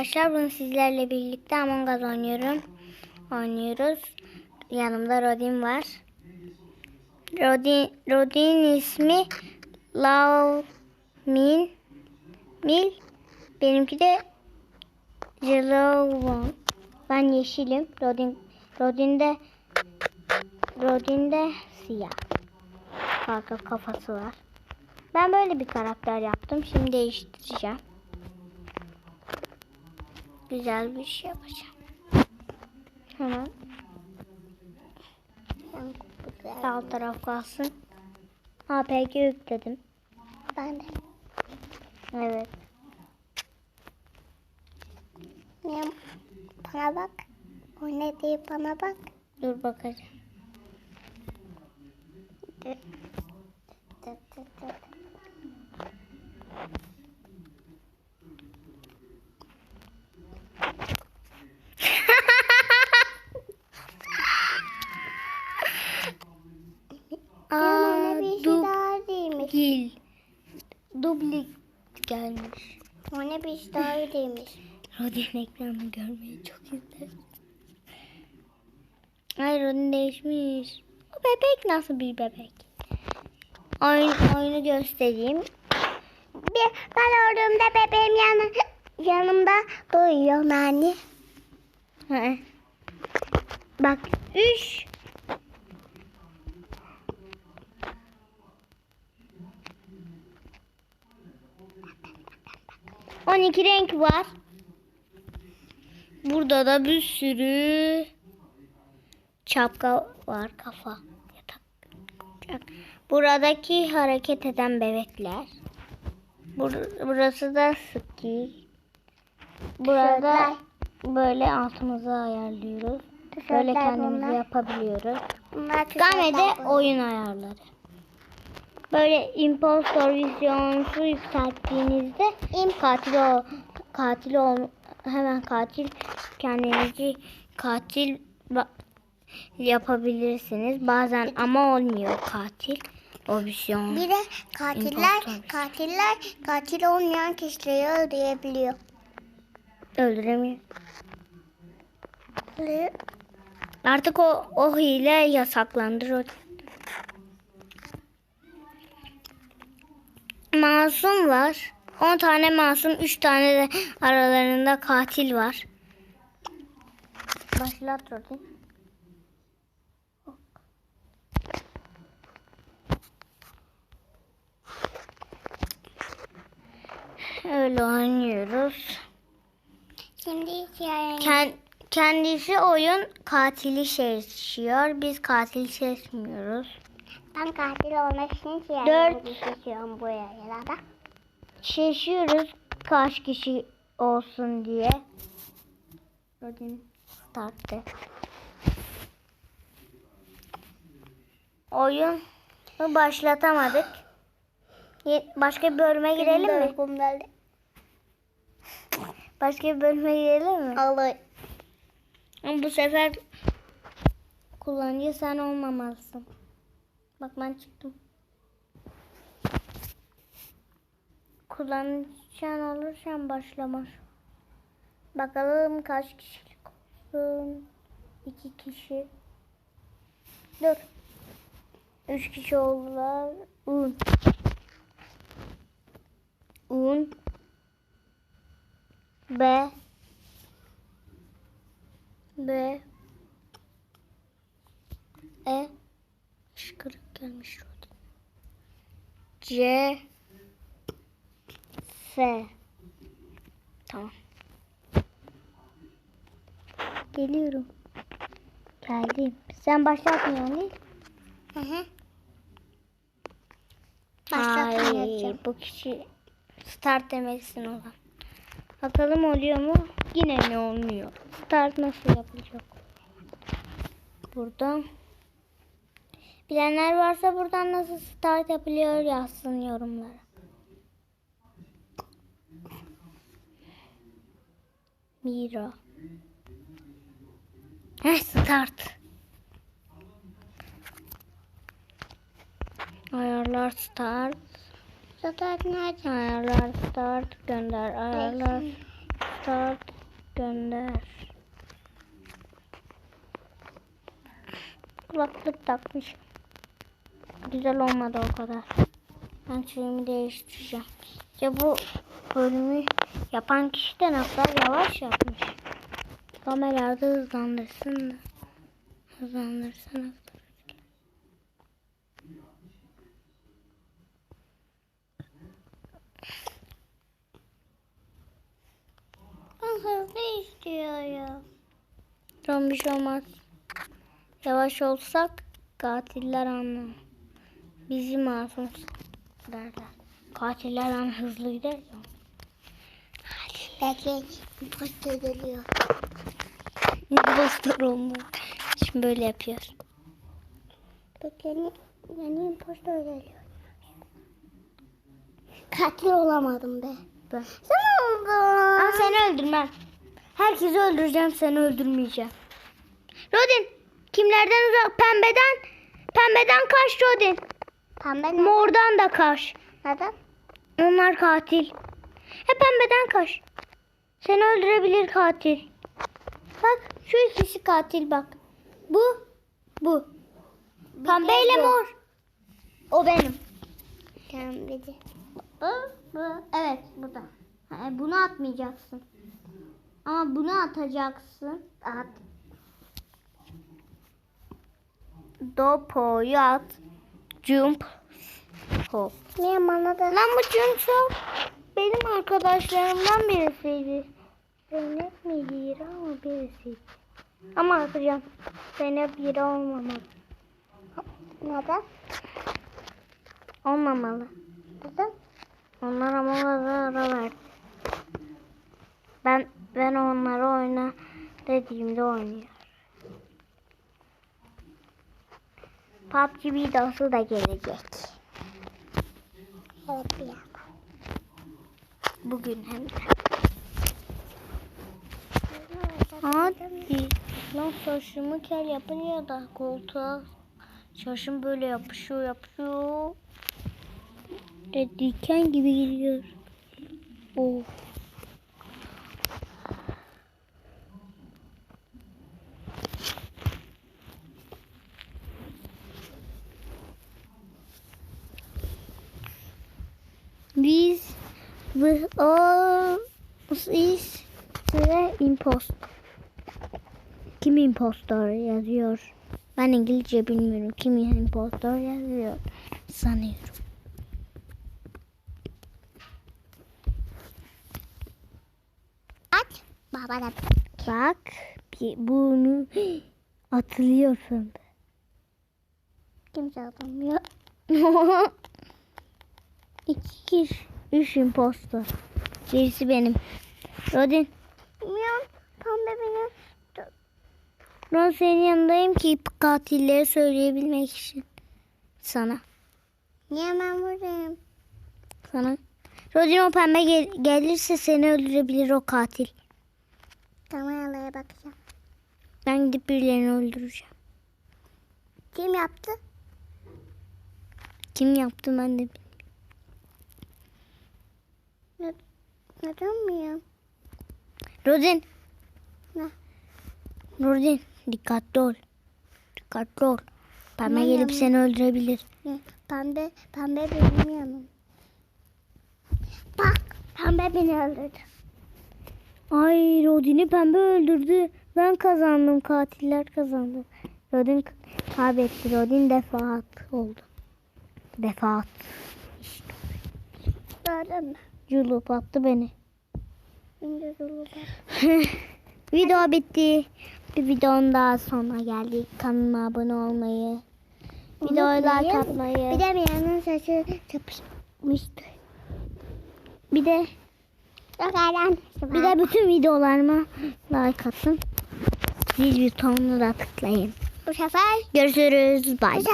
Arkadaşlar bunu sizlerle birlikte Among Us oynuyorum. Oynuyoruz. Yanımda Rodin var. Rodin, Rodin ismi Lau Min Mil. Benimki de Jelovon. Ben yeşilim. Rodin Rodin de Rodin de siyah. Farklı kafası var. Ben böyle bir karakter yaptım. Şimdi değiştireceğim. Güzel bir şey yapacağım. Hemen. Sağ taraf kalsın. APG yükledim. Ben de. Evet. Ne? Bana bak. O ne diye bana bak. Dur bakacağım. Dı, dı, dı, dı. Aa, Yanına bir şey dub daha değilmiş. değil. Dublik gelmiş. O ne bir daha değilmiş. Rodin ekranını görmeyi çok isterim. Ay Rodin değişmiş. O bebek nasıl bir bebek? Oyun, oyunu göstereyim. Bir, ben olduğumda bebeğim yanı, yanımda duyuyor nani. Bak 3 12 renk var. Burada da bir sürü çapka var kafa. Yatak. Buradaki hareket eden bebekler. Bur- burası da ski. Burada böyle altımızı ayarlıyoruz. Böyle kendimizi yapabiliyoruz. Bunlar Game de tişörtler bu. oyun ayarları. Böyle impostor vizyonsu yükselttiğinizde katil ol, katil ol, hemen katil kendinizi katil yapabilirsiniz. Bazen ama olmuyor katil. O vizyon. Bir de katiller, katiller katil olmayan kişileri öldürebiliyor. Öldüremiyor. Artık o, o hile yasaklandı. Rod. Masum var. 10 tane masum, 3 tane de aralarında katil var. Başlat Rodin. Öyle oynuyoruz. Şimdi hikaye. Kendisi oyun katili seçiyor. Biz katil seçmiyoruz. Ben katil olmak için seçiyorum bu yaylarda. Seçiyoruz kaç kişi olsun diye. Rodin starttı. Oyunu başlatamadık. Başka bir bölüme girelim mi? Başka bir bölüme girelim mi? Alır. Ama bu sefer kullanıcı sen olmamalısın. Bak ben çıktım. Kullanıcı sen olursan başlamaz. Bakalım kaç kişilik olsun. İki kişi. Dur. Üç kişi oldular. Un. Un. B E Şıkırık gelmiş Rodin. C F Tamam. Geliyorum. Geldim. Sen başlatmıyorsun değil? Hı hı. Hayır, Başlatmayacağım. bu kişi start demeksin olan. Bakalım oluyor mu? Yine ne olmuyor? Start nasıl yapılacak? Buradan. Bilenler varsa buradan nasıl start yapılıyor yazsın yorumlara. Mira. Heh, start. Ayarlar start. Zaten nerede? Ayarlar start gönder. Ayarlar Kağıt gönder. Kulaklık takmış. Güzel olmadı o kadar. Ben şeyimi değiştireceğim. Ya bu bölümü yapan kişi de kadar yavaş yapmış. Kameralarda hızlandırsın da. Hızlandırsana. Ben hızlı istiyorum. Son bir şey olmaz. Yavaş olsak katiller anlar. Bizi masum derler. Katiller an hızlı gider ya. Bekle. Posta geliyor. Impostor olmak. Şimdi böyle yapıyor. Bekle. Yeni, yeni impostor geliyor. Katil olamadım be. Ben. Sen oldun. Ama seni öldürmem. Herkesi öldüreceğim seni öldürmeyeceğim. Rodin kimlerden uzak? Pembeden. Pembeden kaç Rodin. Pembe ne? Mordan da kaç. Neden? Onlar katil. Hep pembeden kaç. Seni öldürebilir katil. Bak şu ikisi katil bak. Bu. Bu. Pembe ile mor. O benim. Pembeci. Bu, bu. Evet bu da. Ha, Bunu atmayacaksın. Ama bunu atacaksın. At. Dopo'yu at. Jump. Hop. Niye bana da? Lan bu Jump benim arkadaşlarımdan birisiydi. Zeynep miydi ama birisiydi. Ama atacağım. Zeynep biri olmamalı. Neden? Olmamalı. Neden? Onlar ama ara ara verdi. Ben ben onları oyna dediğimde oynuyor. PUBG videosu da gelecek. Evet bir. Bugün hem de. Hadi. Lan saçımı kel yapınca da koltuğa saçım böyle yapışıyor yapışıyor. Ve diken gibi gidiyor. Oh. Biz we all is the impost. Kim impostor yazıyor? Ben İngilizce bilmiyorum. Kim impostor yazıyor? Sanıyorum. Aç. Baba da. Bak bunu atılıyorsun. Kimse atamıyor. İki kişi. Üç impostor. Gerisi benim. Rodin. Miyan. Pembe beni. Ben senin yanındayım ki katilleri söyleyebilmek için. Sana. Niye ben buradayım? Sana. Rodin o pembe gel- gelirse seni öldürebilir o katil. Kameralara bakacağım. Ben gidip birilerini öldüreceğim. Kim yaptı? Kim yaptı ben de bilmiyorum. Neden miyim? Rodin. Ne? Rodin dikkatli ol. Dikkatli ol. Pembe Ne gelip yani? seni öldürebilir. Ne? Pembe, pembe benim yanım. Bak, pembe beni öldürdü. Ay Rodin'i pembe öldürdü. Ben kazandım. Katiller kazandı. Rodin kaybetti. Rodin defaat oldu. Defaat. Gördün mü? Culup attı beni. Video bitti. Bir videonun daha sonuna geldik. Kanalıma abone olmayı, videoya like atmayı, Bir de Mia'nın saçı çapışmıştı. bir de Yok bir de bütün videolarıma like atın. Zil butonuna da tıklayın. bu sefer Görüşürüz. Bye.